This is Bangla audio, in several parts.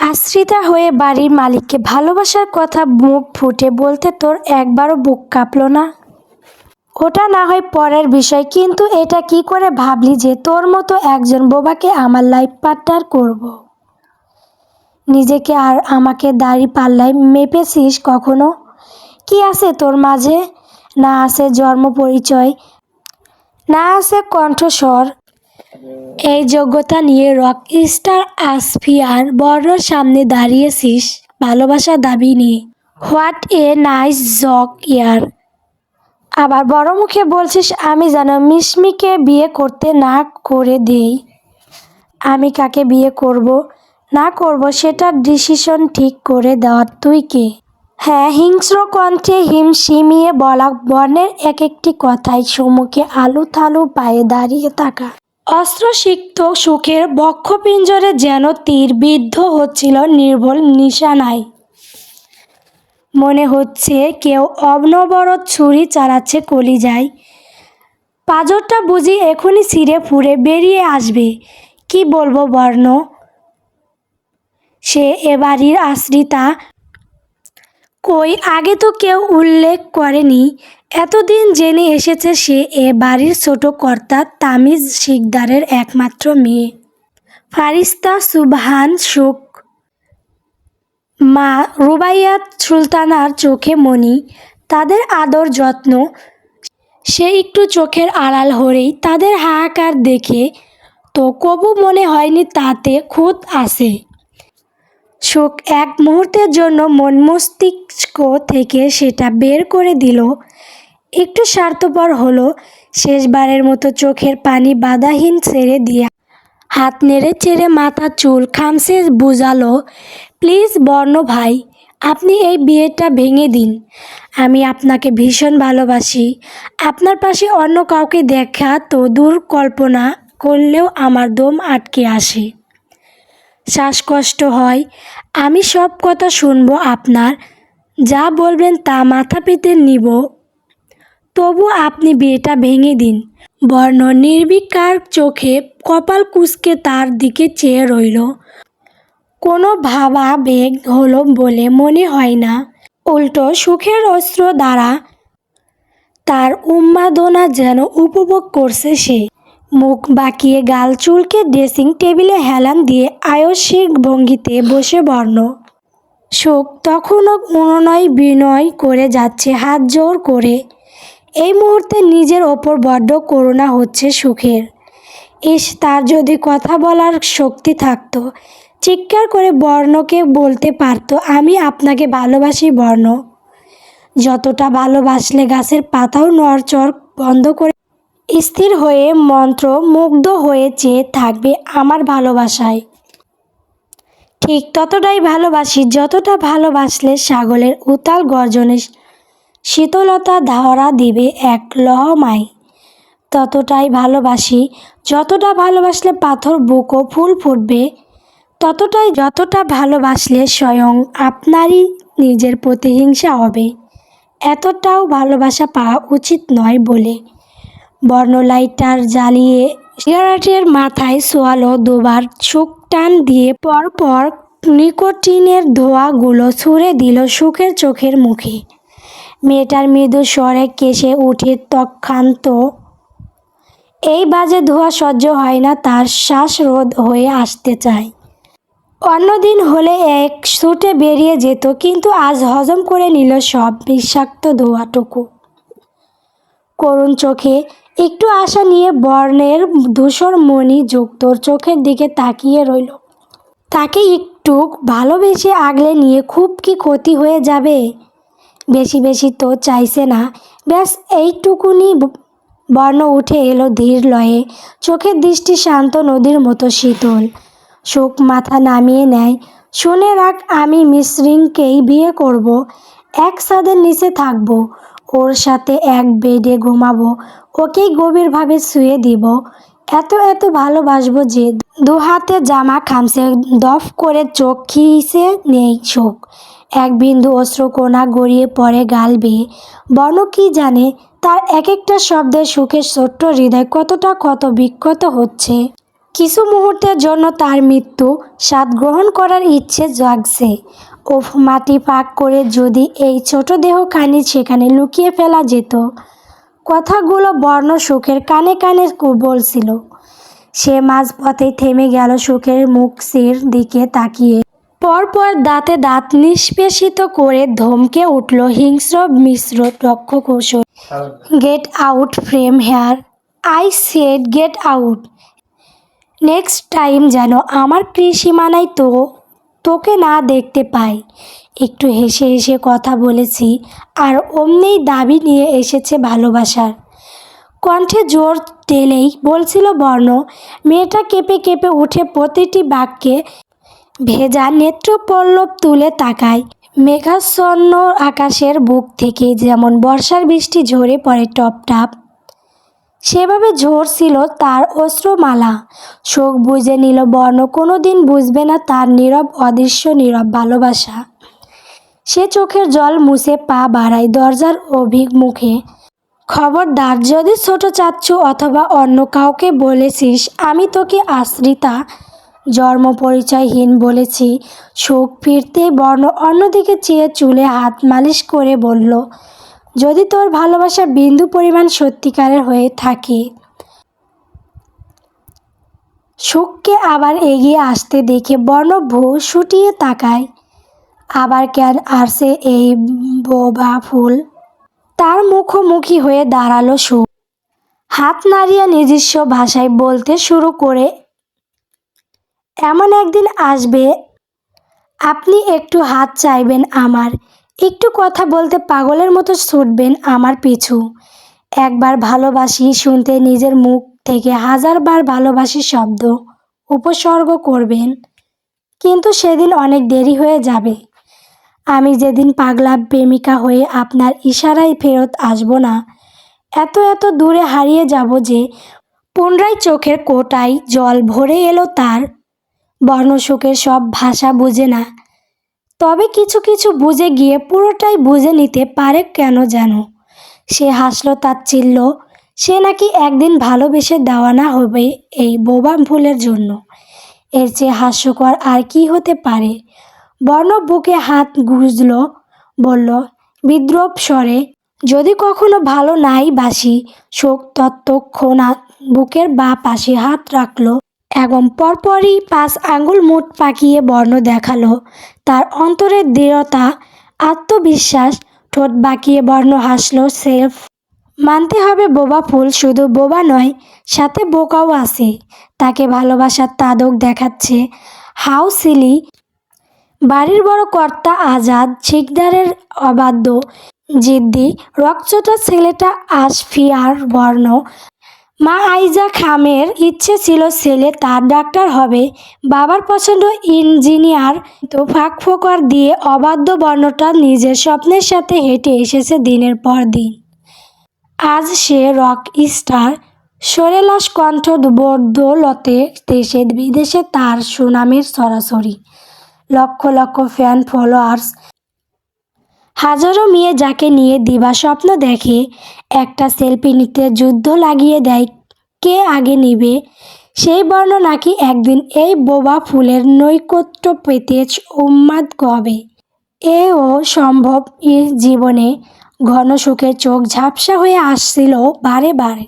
আশ্রিতা হয়ে বাড়ির মালিককে ভালোবাসার কথা মুখ ফুটে বলতে তোর একবারও বুক কাঁপলো না। ওটা না হয় পরের বিষয়, কিন্তু এটা কি করে ভাবলি যে তোর মতো একজন বোবাকে আমার লাইফ পার্টনার করব। নিজেকে আর আমাকে দাড়ি পাল্লায় মেপেছিস কখনো? কি আছে তোর মাঝে? না আছে জন্ম পরিচয়? না আছে কণ্ঠস্বর? এই যোগ্যতা নিয়ে রক স্টার আসফিয়ার বড়র সামনে দাঁড়িয়েছিস ভালোবাসা দাবি নিয়ে। হোয়াট এ নাইস জক ইয়ার। আবার বড় মুখে বলছিস, আমি যেন মিশমিকে বিয়ে করতে না করে দেই। আমি কাকে বিয়ে করব, না করব সেটা ডিসিশন ঠিক করে দেওয়ার তুই কে? হ্যাঁ হিংস্র কণ্ঠে হিম হিমশিমিয়ে বলা বর্ণের এক একটি কথাই সম্মুখে আলু থালু পায়ে দাঁড়িয়ে থাকা। অস্ত্রসিক্ত সুখের বক্ষপিঞ্জরে যেন তীর বিদ্ধ হচ্ছিল নির্ভুল নিশানায়। মনে হচ্ছে কেউ অনবরত ছুরি চালাচ্ছে কলিজায়। পাজরটা বুঝি এখনই ছিঁড়ে ফুঁড়ে বেরিয়ে আসবে। কি বলব, বর্ণ? সে এবাড়ির আশ্রিতা। কই, আগে তো কেউ উল্লেখ করেনি। এতদিন জেনে এসেছে সে এ বাড়ির ছোট কর্তা তামিজ শিকদারের একমাত্র মেয়ে। ফারিস্তা সুবহান সুখ মা রুবাইয়াত সুলতানার চোখে মনি তাদের আদর যত্ন। সে একটু চোখের আড়াল হরেই তাদের হাহাকার দেখে তো কবু মনে হয়নি তাতে খুঁত আছে। শোক এক মুহূর্তের জন্য মন মস্তিষ্ক থেকে সেটা বের করে দিল। একটু স্বার্থপর হলো, শেষবারের মতো চোখের পানি বাধাহীন ছেড়ে দিয়া। হাত নেড়ে চেড়ে মাথা চুল খামসে বুঝালো, প্লিজ বর্ণ ভাই, আপনি এই বিয়েটা ভেঙে দিন। আমি আপনাকে ভীষণ ভালোবাসি। আপনার পাশে অন্য কাউকে দেখা তো দূর কল্পনা করলেও আমার দম আটকে আসে। শ্বাসকষ্ট হয়, আমি সব কথা শুনব আপনার। যা বলবেন তা মাথা পেতে নিব। তবু আপনি বিয়েটা ভেঙে দিন। বর্ণ নির্বিকার চোখে কপাল কুঁচকে তার দিকে চেয়ে রইল। কোনো ভাবা বেগ হলো বলে মনে হয় না। উল্টো সুখের অস্ত্র দ্বারা তার উন্মাদনা যেন উপভোগ করছে সে। মুখ বাঁকিয়ে গাল চুলকে ড্রেসিং টেবিলে হেলান দিয়ে আয়সিক ভঙ্গিতে বসে বর্ণ। সুখ তখনও অনুনয় বিনয় করে যাচ্ছে হাত জোর করে। এই মুহূর্তে নিজের ওপর বড্ড করুণা হচ্ছে সুখের। ইস, তার যদি কথা বলার শক্তি থাকতো, চিৎকার করে বর্ণকে বলতে পারতো, আমি আপনাকে ভালোবাসি বর্ণ। যতটা ভালোবাসলে গাছের পাতাও নড়চড় বন্ধ করে স্থির হয়ে মন্ত্র মুগ্ধ হয়ে চেয়ে থাকবে আমার ভালোবাসায়। ঠিক ততটাই ভালোবাসি যতটা ভালোবাসলে ছাগলের উতাল গর্জনে শীতলতা ধরা দিবে এক লহমায় ততটাই ভালোবাসি, যতটা ভালোবাসলে পাথর বুকও ফুল ফুটবে, ততটাই যতটা ভালোবাসলে স্বয়ং আপনারই নিজের প্রতিহিংসা হবে। এতটাও ভালোবাসা পাওয়া উচিত নয় বলে। বর্ণলাইটার জ্বালিয়ে সিগারেটের মাথায় সোয়ালো দুবার চোখ টান দিয়ে পরপর নিকোটিনের ধোঁয়াগুলো ছুঁড়ে দিল সুখের চোখের মুখে। মেয়েটার মৃদু স্বরে কেসে উঠে তক্ষান্ত এই বাজে ধোঁয়া সহ্য হয় না, তার শ্বাসরোধ হয়ে আসতে চায় অন্যদিন হলে এক ছুটে বেরিয়ে যেত, কিন্তু আজ হজম করে নিল সব বিষাক্ত ধোঁয়াটুকু। করুণ চোখে একটু আশা নিয়ে বর্ণের ধূসর মণি যুক্ত চোখের দিকে তাকিয়ে রইল। তাকে একটু ভালোবেসে আগলে নিয়ে খুব কি ক্ষতি হয়ে যাবে? বেশি বেশি তো চাইছে না। ব্যাস এইটুকুনি বর্ণ উঠে এলো ধীর লয়ে। চোখের দৃষ্টি শান্ত নদীর মতো শীতল। শোক মাথা নামিয়ে নেয়। শুনে রাখ আমি মিসরিংকেই বিয়ে করব। এক ছাদের নিচে থাকব। ওর সাথে এক বেডে ঘুমাবো। ওকেই গভীরভাবে শুয়ে দিব। এত এত ভালোবাসবো যে দু হাতে জামা খামছে, দফ করে চোখ খিসে নেই চোখ এক বিন্দু অশ্রুকোনা গড়িয়ে পড়ে গাল বেয়ে। বর্ণ কি জানে? তার এক একটা শব্দের সুখের ছোট্ট হৃদয় কতটা কত বিক্ষত হচ্ছে? কিছু মুহূর্তের জন্য তার মৃত্যু স্বাদ গ্রহণ করার ইচ্ছে জাগছে। ওফ, মাটি পাক করে যদি এই ছোট দেহখানি সেখানে লুকিয়ে ফেলা যেত। কথাগুলো বর্ণ সুখের কানে কানে বলছিল সে মাঝপথে থেমে গেল সুখের মুখ মুখের দিকে তাকিয়ে। পরপর দাঁতে দাঁত নিষ্পেষিত করে ধমকে উঠল হিংস্র মিশ্র রক্ষকৌশল get out from here I said get out next time যেন আমার কৃষিমানায় তো, তোকে না দেখতে পাই। একটু হেসে হেসে কথা বলেছি, আর অমনিই দাবি নিয়ে এসেছে ভালোবাসার। কণ্ঠে জোর টেলেই বলছিল বর্ণ, মেয়েটা কেঁপে কেঁপে উঠে প্রতিটি বাক্যে ভেজা নেত্রপল্লব তুলে তাকায়। মেঘাচ্ছন্ন আকাশের বুক থেকে যেমন বর্ষার বৃষ্টি ঝরে পড়ে টপ টাপ সেভাবে ঝরছিল তার অশ্রুমালা শোক বুঝে নিল বর্ণ কোনো দিন বুঝবে না তার নীরব, অদৃশ্য, নীরব ভালোবাসা। সে চোখের জল মুছে পা বাড়ায় দরজার অভিমুখে খবরদার, যদি ছোট চাচ্ছু অথবা অন্য কাউকে বলেছিস, আমি তোকে আশ্রিতা জন্ম পরিচয়হীন বলেছি। সুখ ফিরতে বর্ণ অন্যদিকে চেয়ে চুলে হাত মালিশ করে বলল, যদি তোর ভালোবাসা বিন্দু পরিমাণ সত্যিকারের হয়ে থাকে। সুখকে আবার এগিয়ে আসতে দেখে বর্ণ ভূ শুটিয়ে তাকায়। আবার কেন আসছে এই বোবা ফুল? তার মুখোমুখি হয়ে দাঁড়াল সুখ। হাত নাড়িয়ে নিজস্ব ভাষায় বলতে শুরু করে এমন একদিন আসবে, আপনি একটু হাত চাইবেন আমার, একটু কথা বলতে পাগলের মতো ছুটবেন আমার পিছু। একবার ভালোবাসি শুনতে নিজের মুখ থেকে হাজারবার ভালোবাসি শব্দ উপসর্গ করবেন, কিন্তু সেদিন অনেক দেরি হয়ে যাবে। আমি যেদিন পাগলা প্রেমিকা হয়ে আপনার ইশারায় ফেরত আসব না, এত এত দূরে হারিয়ে যাব যে পুনরায় চোখের কোটায় জল ভরে এলো তার বর্ণসুখের সব ভাষা বুঝে না। তবে কিছু কিছু বুঝে গিয়ে পুরোটাই বুঝে নিতে পারে কেন যেন সে হাসলো তার তাচ্ছিল্য সে নাকি একদিন ভালোবেসে দেওয়ানা হবে এই বোবা ফুলের জন্য। এর চেয়ে হাস্যকর আর কি হতে পারে? বর্ণ বুকে হাত গুজল, বলল, বিদ্রোপ স্বরে, যদি কখনো ভালো নাই বাসি শোক তত্ত্বক্ষণা বুকের বা পাশে হাত রাখল এবং পরপরই পাঁচ আঙ্গুল মুঠ পাকিয়ে বর্ণ দেখাল। তার অন্তরের দৃঢ়তা, আত্মবিশ্বাস, ঠোঁট বাঁকিয়ে বর্ণ হাসলো সেলফ। মানতে হবে বোবা ফুল শুধু বোবা নয়, সাথে বোকাও আছে। তাকে ভালোবাসার তাদক দেখাচ্ছে হাউ সিলি। বাড়ির বড় কর্তা আজাদ শিকদারের অবাধ্য জিদ্দি। রকচটা ছেলেটা আশফিয়ার বর্ণ মা আইজা খামের ইচ্ছে ছিল ছেলে, তার ডাক্তার হবে। বাবার পছন্দ ইঞ্জিনিয়ার। তো ফাঁক ফোকর দিয়ে অবাধ্য বর্ণটা নিজের স্বপ্নের সাথে হেঁটে এসেছে দিনের পর দিন। আজ সে রক স্টার। সরেলাস কণ্ঠ বদৌলতে দেশে বিদেশে তার সুনামের সরাসরি। লক্ষ লক্ষ ফ্যান ফলোয়ার্স হাজারো মেয়ে যাকে নিয়ে দিবা স্বপ্ন দেখে, একটা সেলফি নিতে যুদ্ধ লাগিয়ে দেয়, কে আগে নিবে? সেই বর্ণ নাকি একদিন এই বোবা ফুলের নৈকট্য পেতে উন্মাদ হবে এও সম্ভব জীবনে ঘন সুখে চোখ ঝাপসা হয়ে আসছিল বারে বারে।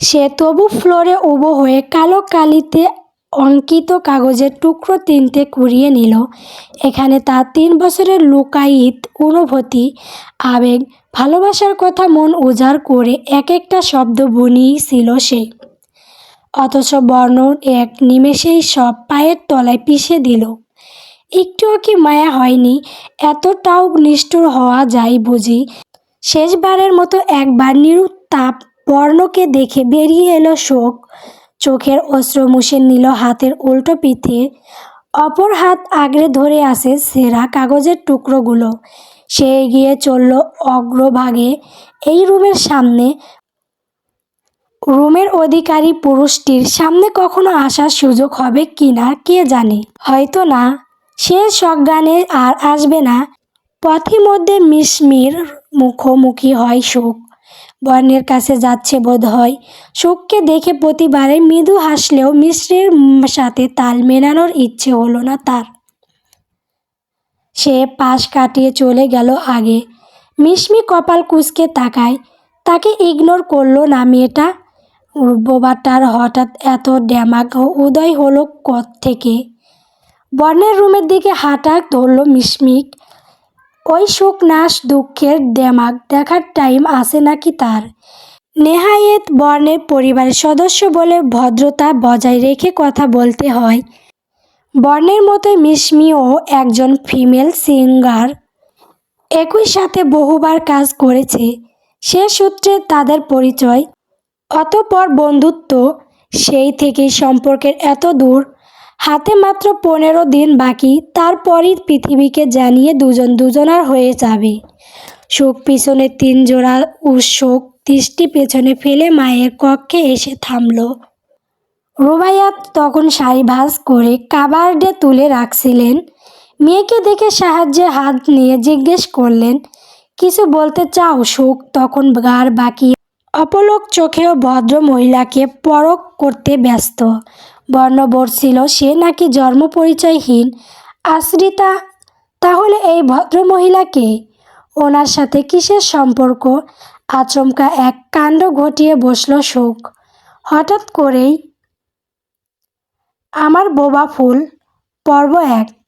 সে তবু ফ্লোরে উবো হয়ে কালো কালিতে অঙ্কিত কাগজের টুকরো তিনটে কুড়িয়ে নিল। এখানে তার তিন বছরের লুকায়িত অনুভূতি, আবেগ, ভালোবাসার কথা মন উজাড় করে এক একটা শব্দ বুনিয়েছিল সে। অথচ বর্ণ এক নিমেষেই সব পায়ের তলায় পিষে দিল। একটুও কি মায়া হয়নি? এতটাও নিষ্ঠুর হওয়া যায় বুঝি। শেষবারের মতো একবার নিরুত্তাপ বর্ণকে দেখে বেরিয়ে এলো শোক। চোখের অস্ত্র মুছে নিল হাতের উল্টো পিঠে। অপর হাত আগড়ে ধরে আসে সেরা কাগজের টুকরোগুলো। সে এগিয়ে চলল অগ্রভাগে। এই রুমের সামনে। রুমের অধিকারী পুরুষটির সামনে কখনো আসার সুযোগ হবে কি না, কে জানে? হয়তো না। সে সজ্ঞানে আর আসবে না। পথিমধ্যে মিসমির মুখোমুখি হয় শোক। বর্ণের কাছে যাচ্ছে বোধ হয় শোককে দেখে প্রতিবারে মৃদু হাসলেও মিশ্রের সাথে তাল মেলানোর ইচ্ছে হলো না তার। সে পাশ কাটিয়ে চলে গেল আগে। মিশমি কপাল কুচকে তাকায়। তাকে ইগনোর করল না মেয়েটা? বোবাটার হঠাৎ এত ড্যামাগ উদয় হলো কত থেকে বর্ণের রুমের দিকে হাঁটা ধরল মিশমিক ওই সুখ, নাশ, দুঃখের ড্যামাগ দেখার টাইম আসে নাকি তার? নেহায়েত বর্ণের পরিবারের সদস্য বলে ভদ্রতা বজায় রেখে কথা বলতে হয়। বর্ণের মতোই মিশমিও একজন ফিমেল সিঙ্গার। একই সাথে বহুবার কাজ করেছে। সে সূত্রে তাদের পরিচয়। অতপর বন্ধুত্ব সেই থেকেই সম্পর্কের এত দূর হাতে মাত্র পনেরো দিন বাকি, তারপরই পৃথিবীকে জানিয়ে দুজন দুজনার হয়ে যাবে। শোক পিছনে তিন জোড়া উৎসুক দৃষ্টি পেছনে ফেলে মায়ের কক্ষে এসে থামল। রুবাইয়াত তখন শাড়ি ভাঁজ করে কাবার্ডে তুলে রাখছিলেন। মেয়েকে দেখে সাহায্যে হাত নিয়ে জিজ্ঞেস করলেন, কিছু বলতে চাও সুখ তখন গার বাকি অপলক চোখেও ভদ্র মহিলাকে পরক করতে ব্যস্ত। বর্ণবোধ ছিল। সে নাকি জন্ম পরিচয়হীন আশ্রিতা, তাহলে এই ভদ্রমহিলাকে? ওনার সাথে কিসের সম্পর্ক? আচমকা এক কাণ্ড ঘটিয়ে বসল শোক। হঠাৎ করেই, আমার বোবা ফুল, পর্ব এক।